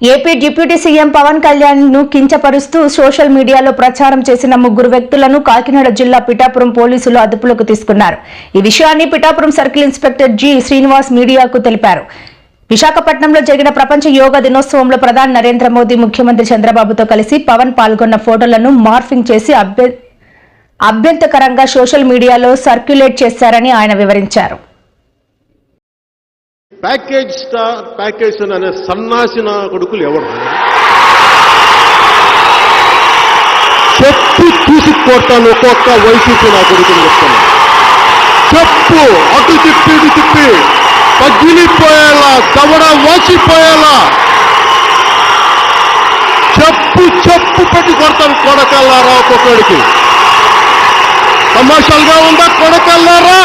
AP deputy CM Pawan కళ్యాణ్ను కించపరుస్తూ social మీడియాలో ప్రచారం చేసిన ముగ్గురు వ్యక్తులను కాకినాడ జిల్లా పిఠాపురం పోలీసులు అదుపులోకి తీసుకున్నారు. ఈ విషయాన్ని Pithapuram circle inspector G Srinivas మీడియాకు తెలిపారు. విశాఖపట్నంలో జరిగిన ప్రపంచ యోగా దినోత్సవంలో ప్రధాని నరేంద్ర మోదీ ముఖ్యమంత్రి చంద్రబాబుతో కలిసి పవన్ పాల్గొన్న ఫోటోలను మార్ఫింగ్ చేసి అభ్య అభ్యంతకరంగా సోషల్ మీడియాలో సర్క్యులేట్ చేశారని ఆయన వివరించారు. ప్యాకేజ్ స్టార్ ప్యాకేజ్ అనే సన్నాసిన కొడుకులు ఎవరు? చెప్పు చూసి కొడతాను ఒక్కొక్క వైసీపీ నా కొడుకుని చెప్తాను. చెప్పు అటు తిప్పి ఇటు తిప్పి. పగిలిపోయేలా దవడ వాసిపోయేలా చెప్పు చెప్పు పెట్టి కొడతాను కొడకల్లారా ఒక్కొక్కడికి. తమాషాలుగా ఉందా కొడకల్లారా?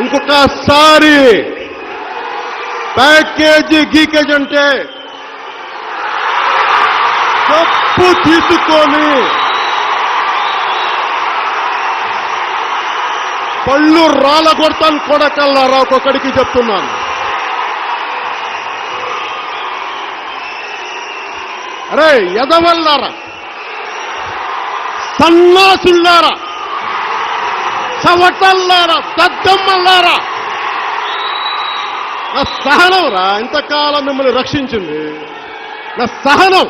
ఇంకొకసారి ప్యాకేజీ గీకేజ్ అంటే తప్పు తీసుకొని పళ్ళు రాళ్ళ కొడతాను కొడకల్లారా ఒక్కొక్కడికి చెప్తున్నాను. అరే ఎదవల్లారా సన్నాసుల్లారా చవటల్లారా సద్దమ్మల్లారా నా సహనం రా ఇంతకాలం మిమ్మల్ని రక్షించింది. నా సహనం.